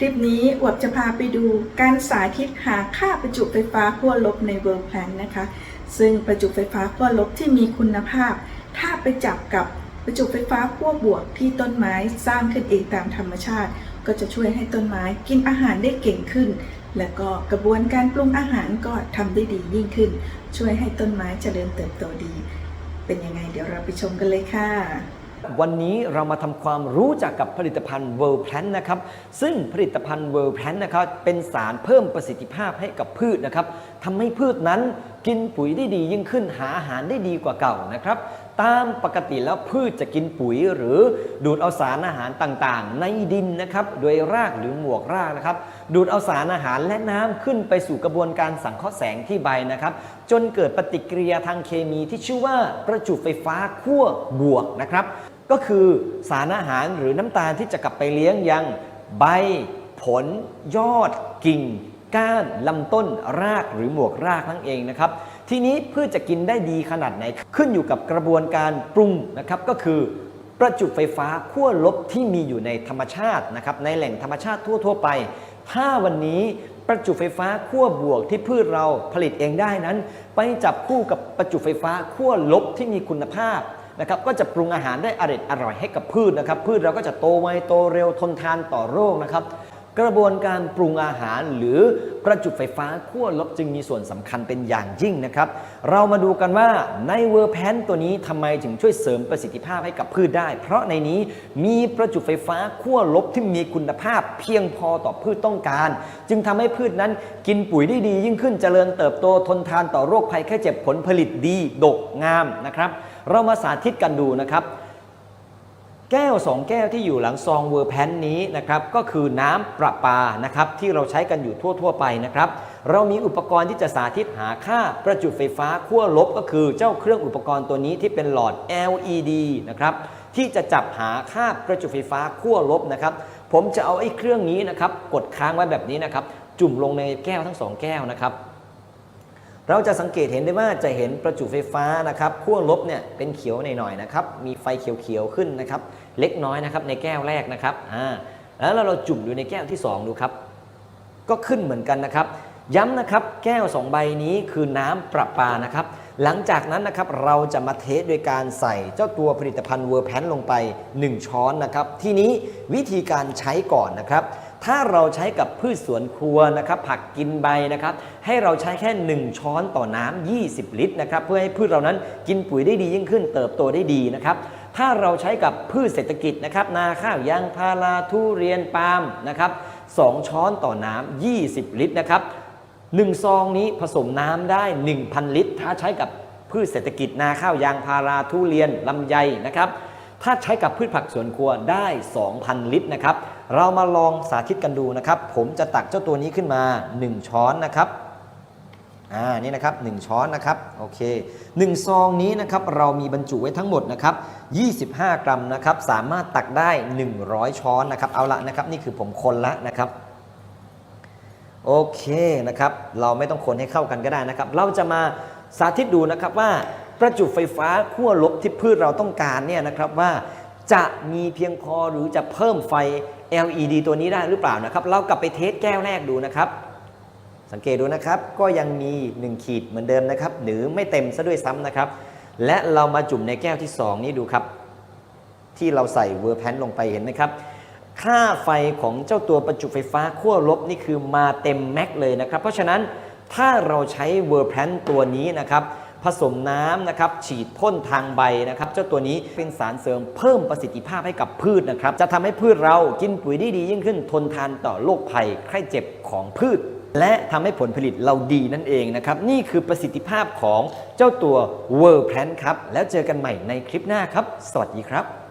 คลิปนี้อวบจะพาไปดูการสาธิตหาค่าประจุไฟฟ้าขั้วลบในเวิร์ p แพลนนะคะ ซึ่งประจุไฟฟ้าขั้วลบที่มีคุณภาพ ถ้าไปจับกับประจุไฟฟ้าขั้วบวกที่ต้นไม้สร้างขึ้นเองตามธรรมชาติ ก็จะช่วยให้ต้นไม้กินอาหารได้เก่งขึ้น และก็กระบวนการปรุงอาหารก็ทำได้ดียิ่งขึ้น ช่วยให้ต้นไม้เจริญเติบโตดี เป็นยังไงเดี๋ยวเราไปชมกันเลยค่ะ วันนี้เรามาทำความรู้จักกับผลิตภัณฑ์ World Plan นะครับ ซึ่งผลิตภัณฑ์ World Plan นะครับ เป็นสารเพิ่มประสิทธิภาพให้กับพืชนะครับทำให้พืชนั้นกินปุ๋ยได้ดียิ่งขึ้นหาอาหารได้ดีกว่าเก่านะครับ ตามปกติแล้วพืชจะกินปุ๋ยหรือดูดเอาสารอาหารต่างๆ ในดินนะครับ โดยรากหรือหมวกรากนะครับ ดูดเอาสารอาหารและน้ำขึ้นไปสู่กระบวนการสังเคราะห์แสงที่ใบนะครับ จนเกิดปฏิกิริยาทางเคมีที่ชื่อว่าประจุไฟฟ้าขั้วบวกนะครับ ก็คือสารอาหารหรือน้ำตาลที่จะกลับไปเลี้ยงยังใบ ผล ยอด กิ่ง ก้านลำต้นรากหรือหมวกรากนั่นเองนะครับ ทีนี้พืชจะกินได้ดีขนาดไหน ขึ้นอยู่กับกระบวนการปรุงนะครับก็คือประจุไฟฟ้าขั้วลบที่มีอยู่ในธรรมชาตินะครับในแหล่งธรรมชาติทั่ว ๆ ไป ถ้าวันนี้ประจุไฟฟ้าขั้วบวกที่พืชเราผลิตเองได้นั้น ไปจับคู่กับประจุไฟฟ้าขั้วลบที่มีคุณภาพ นะครับก็จะปรุงอาหารได้อร่อยอร่อยให้กับพืชนะครับ พืชเราก็จะโตไวโตเร็วทนทานต่อโรคนะครับ กระบวนการปรุงอาหารหรือประจุไฟฟ้าขั้วลบจึงมีส่วนสำคัญเป็นอย่างยิ่งนะครับ เรามาดูกันว่าในเวอร์แพนตัวนี้ทำไมถึงช่วยเสริมประสิทธิภาพให้กับพืชได้ เพราะในนี้มีประจุไฟฟ้าขั้วลบที่มีคุณภาพ เพียงพอต่อพืชต้องการ จึงทำให้พืชนั้นกินปุ๋ยได้ดี ยิ่งขึ้นเจริญเติบโตทนทานต่อโรคภัยแค่เจ็บผลผลิตดีดกงามนะครับ เรามาสาธิตกันดูนะครับ แก้ว 2 แก้วที่อยู่หลังซองเวอร์แพนนี้นะครับก็คือน้ำประปานะครับที่เราใช้กันอยู่ทั่ว ๆ ไปนะครับเรามีอุปกรณ์ที่จะสาธิตหาค่าประจุไฟฟ้าขั้วลบก็คือเจ้าเครื่องอุปกรณ์ตัวนี้ที่เป็นหลอด LED นะครับที่จะจับหาค่าประจุไฟฟ้าขั้วลบนะครับผมจะเอาไอ้เครื่องนี้นะครับกดค้างไว้แบบนี้นะครับจุ่มลงในแก้วทั้งสองแก้วนะครับ เราจะสังเกตเห็นได้ว่าจะเห็นประจุไฟฟ้านะครับขั้วลบเนี่ยเป็นเขียวหน่อยๆนะครับมีไฟเขียวๆขึ้นนะครับเล็กน้อยนะครับในแก้วแรกนะครับอ่าแล้วเราจุ่มดูในแก้วที่ 2 ดูครับ ก็ขึ้นเหมือนกันนะครับ ย้ำนะครับแก้ว 2 ใบนี้คือน้ำประปานะครับ หลังจากนั้นนะครับเราจะมาเทสโดยการใส่เจ้าตัวผลิตภัณฑ์เวอร์แพนลงไป 1 ช้อนนะครับ ทีนี้วิธีการใช้ก่อนนะครับ ถ้าเราใช้กับพืชสวนครัวนะครับผักกินใบนะครับให้เราใช้แค่ 1 ช้อนต่อน้ำ20 ลิตรนะครับเพื่อให้พืชเรานั้นกินปุ๋ยได้ดียิ่งขึ้น เติบโตได้ดีนะครับถ้าเราใช้กับพืชเศรษฐกิจนะครับนาข้าวยางพาราทุเรียนปาล์มนะครับ2ช้อนต่อน้ำ20 ลิตรนะครับ1ซองนี้ผสมน้ำได้ 1,000 ลิตร ถ้าใช้กับพืชเศรษฐกิจนาข้าวยางพาราทุเรียนลำไยนะครับถ้าใช้กับพืชผักสวนครัวได้ 2,000 ลิตรนะครับ เรามาลองสาธิตกันดูนะครับ ผมจะตักเจ้าตัวนี้ขึ้นมา 1 ช้อนนะครับอ่านี่นะครับ 1 ช้อนนะครับโอเค1ซองนี้นะครับเรามีบรรจุไว้ทั้งหมดนะครับ25 กรัมนะครับสามารถตักได้ 100 ช้อนนะครับเอาละนะครับนี่คือผมคนละนะครับโอเคนะครับเราไม่ต้องคนให้เข้ากันก็ได้นะครับ เราจะมาสาธิตดูนะครับว่าประจุไฟฟ้าขั้วลบที่พืชเราต้องการเนี่ยนะครับว่าจะมีเพียงพอหรือจะเพิ่มไฟ LED ตัวนี้ได้หรือเปล่านะครับ เรากลับไปเทสแก้วแรกดูนะครับ สังเกตดูนะครับ ก็ยังมี 1 ขีดเหมือนเดิมนะครับ หรือไม่เต็มซะด้วยซ้ำนะครับ และเรามาจุ่มในแก้วที่ 2 นี้ดูครับ ที่เราใส่เวอร์แพนลงไปเห็นไหมครับ ค่าไฟของเจ้าตัวประจุไฟฟ้าขั้วลบนี่คือมาเต็มแม็กเลยนะครับ เพราะฉะนั้นถ้าเราใช้เวอร์แพนตัวนี้นะครับ ผสมน้ำนะครับฉีดพ่นทางใบนะครับเจ้าตัวนี้เป็นสารเสริมเพิ่มประสิทธิภาพให้กับพืชนะครับ จะทำให้พืชเรากินปุ๋ยได้ดียิ่งขึ้นทนทานต่อโรคภัยไข้เจ็บของพืช และทำให้ผลผลิตเราดีนั่นเองนะครับ นี่คือประสิทธิภาพของเจ้าตัว World Plan ครับ แล้วเจอกันใหม่ในคลิปหน้าครับ สวัสดีครับ